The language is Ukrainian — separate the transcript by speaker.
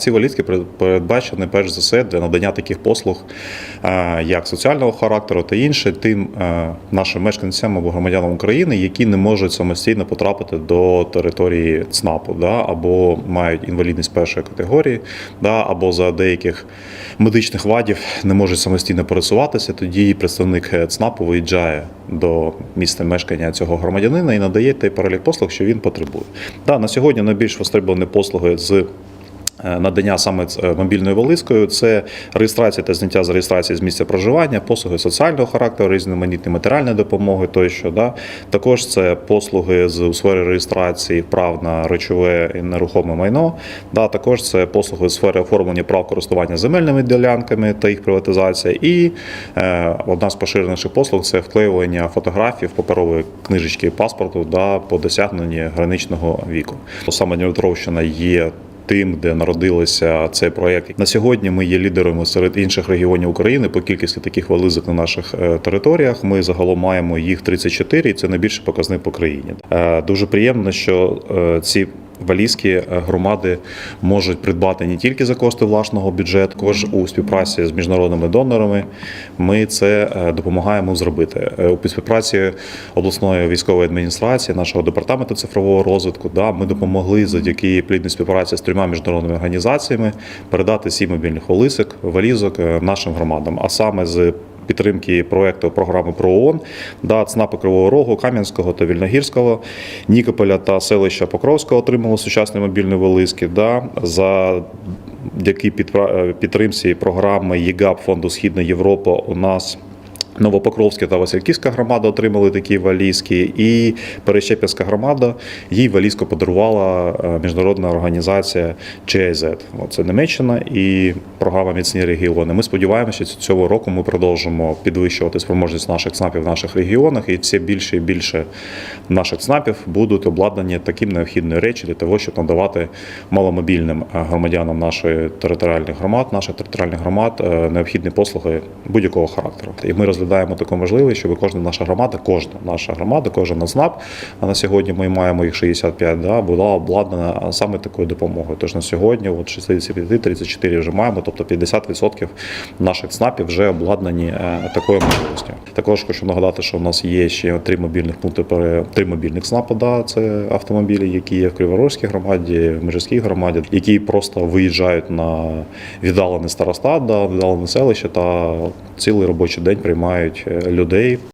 Speaker 1: Ці валізки передбачені перш за все для надання таких послуг, як соціального характеру та інше, тим нашим мешканцям або громадянам України, які не можуть самостійно потрапити до території ЦНАПу, да, або мають інвалідність першої категорії, да, або за деяких медичних вадів не можуть самостійно пересуватися. Тоді представник е, ЦНАПу виїжджає до місця мешкання цього громадянина і надає той перелік послуг, що він потребує. Да, на сьогодні найбільш востребовані послуги з надання саме мобільною вализкою це реєстрація та зняття з реєстрації з місця проживання, послуги соціального характеру, різноманітні матеріальної допомоги тощо. Да? Також це послуги з у сфері реєстрації прав на речове і нерухоме майно. Да? Також це послуги з сфери оформлення прав користування земельними ділянками та їх приватизація. І е, одна з поширеніших послуг це вклеювання фотографій в паперові книжечки паспорту да, по досягненні граничного віку. Саме Дніпропетровщина є тим, де народилися цей проект. На сьогодні ми є лідерами серед інших регіонів України по кількості таких вализок на наших е, територіях. Ми загалом маємо їх 34, і це найбільший показник по країні. Е, Дуже приємно, що е, ці валізки е, громади можуть придбати не тільки за кошти власного бюджету, також у співпраці з міжнародними донорами. Ми це е, допомагаємо зробити Е, у співпраці обласної військової адміністрації, нашого департаменту цифрового розвитку. Да, ми допомогли завдяки плідній співпраці з трьома міжнародними організаціями передати сім мобільних валізок, валізок нашим громадам, а саме з підтримки проекту програми про ООН, да, ЦНАПи Кривого Рогу, Кам'янського та Вільногірського, Нікополя та селища Покровського отримали сучасні мобільні вализки. Да, за які підтримці програми ЄГАП фонду Східна Європа у нас. Новопокровська та Васильківська громада отримали такі валізки, і Перещепівська громада їй валізку подарувала е, міжнародна організація GIZ. Це Німеччина і програма Міцні регіони. Ми сподіваємося, що цього року ми продовжимо підвищувати спроможність наших ЦНАПів в наших регіонах, і все більше і більше наших ЦНАПів будуть обладнані таким необхідною речі для того, щоб надавати маломобільним е, громадянам нашої територіальних громад, наших територіальних громад е, необхідні послуги будь-якого характеру. І ми розглядаємо таку можливість, щоб кожна наша громада, кожна наша громада, кожен ЦНАП, а на сьогодні ми маємо їх 65, да, була обладнана саме такою допомогою. Тож на сьогодні от 65, 34 вже маємо, тобто 50% наших ЦНАПів вже обладнані е, такою можливістю. Також хочу нагадати, що в нас є ще три мобільних пункти три мобільних ЦНАПа. Да, це автомобілі, які є в Криворозькій громаді, в Межирській громаді, які просто виїжджають на віддалений старостат, да, віддалене селище та цілий робочий день приймають е, людей.